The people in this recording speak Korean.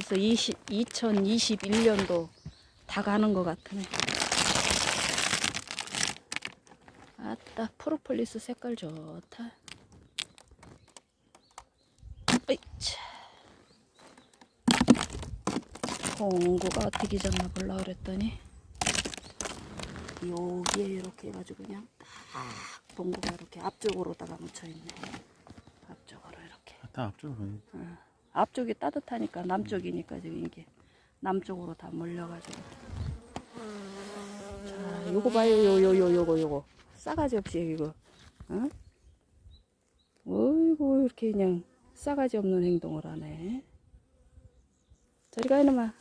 벌써 20, 2021년도 다 가는 것 같으네. 아따, 프로폴리스 색깔 좋다. 으이차. 공구가 어떻게 졌나 볼라 그랬더니 여기에 이렇게 해가지고 그냥 딱 봉구가 이렇게 앞쪽으로다가 묻혀있네. 앞쪽으로 이렇게. 다 앞쪽으로. 어, 앞쪽이 따뜻하니까 남쪽이니까 지금 이게 남쪽으로 다 몰려가지고. 자 요거 봐요. 요요 요 요거 요거. 싸가지 없이 이거. 어? 어이구 이렇게 그냥 싸가지 없는 행동을 하네. 저리 가 이놈아